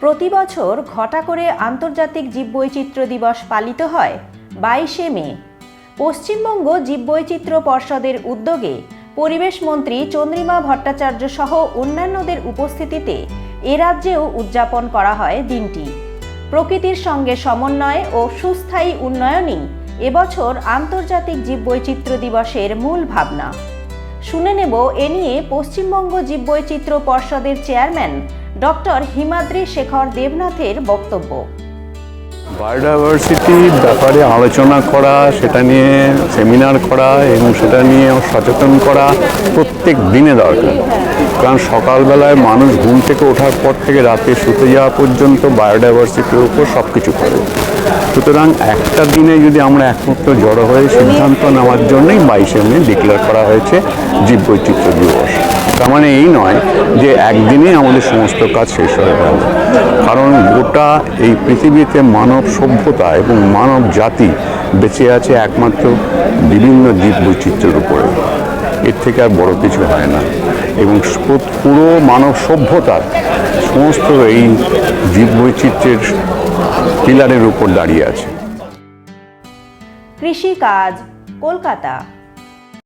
প্রতি বছর ঘটা করে আন্তর্জাতিক জীববৈচিত্র্য দিবস পালিত হয় বাইশে মে। পশ্চিমবঙ্গ জীববৈচিত্র্য পর্ষদের উদ্যোগে পরিবেশ মন্ত্রী চন্দ্রিমা ভট্টাচার্য সহ অন্যান্যদের উপস্থিতিতে এ রাজ্যেও উদযাপন করা হয় দিনটি। প্রকৃতির সঙ্গে সমন্বয় ও সুস্থায়ী উন্নয়নই এবছর আন্তর্জাতিক জীববৈচিত্র্য দিবসের মূল ভাবনা। শুনে নেব এ নিয়ে পশ্চিমবঙ্গ জীববৈচিত্র্য পর্ষদের চেয়ারম্যান ডক্টর হিমাদ্রি শেখর দেবনাথের বক্তব্য। বায়োডাইভার্সিটির ব্যাপারে আলোচনা করা, সেটা নিয়ে সেমিনার করা এবং সেটা নিয়ে সচেতন করা প্রত্যেক দিনে দরকার। কারণ সকালবেলায় মানুষ ঘুম থেকে ওঠার পর থেকে রাতে শুতে যাওয়া পর্যন্ত বায়োডাইভার্সিটির উপর সব কিছু করে। সুতরাং একটা দিনে যদি আমরা একমাত্র জড়ো হয়ে সিদ্ধান্ত নেওয়ার জন্যই বাইশে মে ডিক্লেয়ার করা হয়েছে জীববৈচিত্র্য দিবস। তার মানে এই নয় যে একদিনে আমাদের সমস্ত কাজ শেষ হয়ে গেল। কারণ গোটা এই পৃথিবীতে মানব সভ্যতা এবং মানব জাতি বেঁচে আছে একমাত্র বিভিন্ন জীব বৈচিত্র্যের উপরে। এর থেকে আর বড় কিছু হয় না। এবং পুরো মানব সভ্যতার সমস্ত এই জীব বৈচিত্র্যের পিলারের উপর দাঁড়িয়ে আছে। কৃষিকাজ কলকাতা।